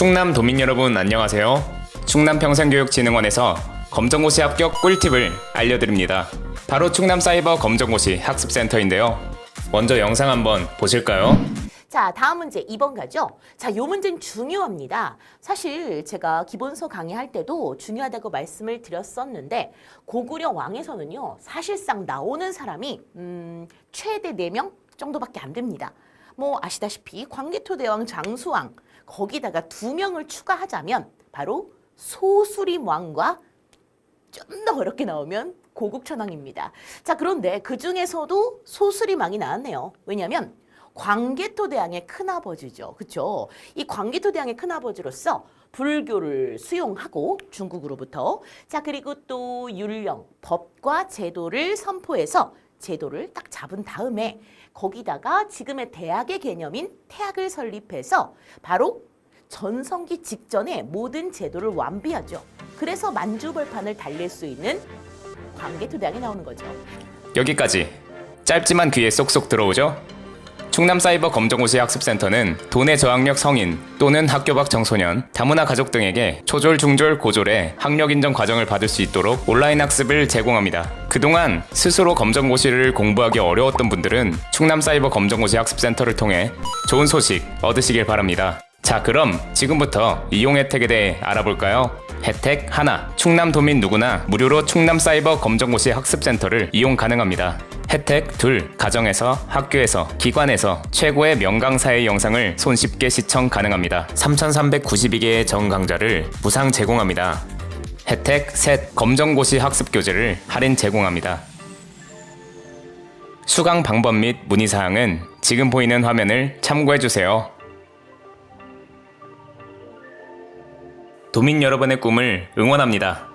충남 도민 여러분 안녕하세요. 충남 평생교육진흥원에서 검정고시 합격 꿀팁을 알려드립니다. 바로 충남 사이버 검정고시 학습센터인데요. 먼저 영상 한번 보실까요? 자, 다음 문제 2번 가죠. 자, 요 문제는 중요합니다. 사실 제가 기본서 강의할 때도 중요하다고 말씀을 드렸었는데 고구려 왕에서는요. 사실상 나오는 사람이 음, 최대 4명 정도밖에 안 됩니다. 뭐 아시다시피 광개토 대왕 장수왕 거기다가 두 명을 추가하자면 바로 소수림 왕과 좀 더 어렵게 나오면 고국천왕입니다. 자, 그런데 그 중에서도 소수리망이 나왔네요. 왜냐하면 광개토 대왕의 큰아버지죠. 그렇죠? 이 광개토 대왕의 큰아버지로서 불교를 수용하고 중국으로부터 자 그리고 또 율령 법과 제도를 선포해서 제도를 딱 잡은 다음에 거기다가 지금의 대학의 개념인 태학을 설립해서 바로 전성기 직전에 모든 제도를 완비하죠. 그래서 만주벌판을 달릴 수 있는 광개토대왕이 나오는 거죠. 여기까지 짧지만 귀에 쏙쏙 들어오죠? 충남사이버 검정고시 학습센터는 돈의 저학력 성인 또는 학교 밖 청소년, 다문화 가족 등에게 초졸, 중졸, 고졸의 학력 인정 과정을 받을 수 있도록 온라인 학습을 제공합니다. 그동안 스스로 검정고시를 공부하기 어려웠던 분들은 충남사이버 검정고시 학습센터를 통해 좋은 소식 얻으시길 바랍니다. 자, 그럼 지금부터 이용 혜택에 대해 알아볼까요? 혜택 하나. 충남도민 누구나 무료로 충남사이버 검정고시 학습센터를 이용 가능합니다. 혜택 둘. 가정에서, 학교에서, 기관에서 최고의 명강사의 영상을 손쉽게 시청 가능합니다. 3,392개의 정강좌를 무상 제공합니다. 혜택 셋. 검정고시 학습 교재를 할인 제공합니다. 수강 방법 및 문의 사항은 지금 보이는 화면을 참고해 주세요. 도민 여러분의 꿈을 응원합니다.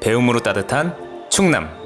배움으로 따뜻한 충남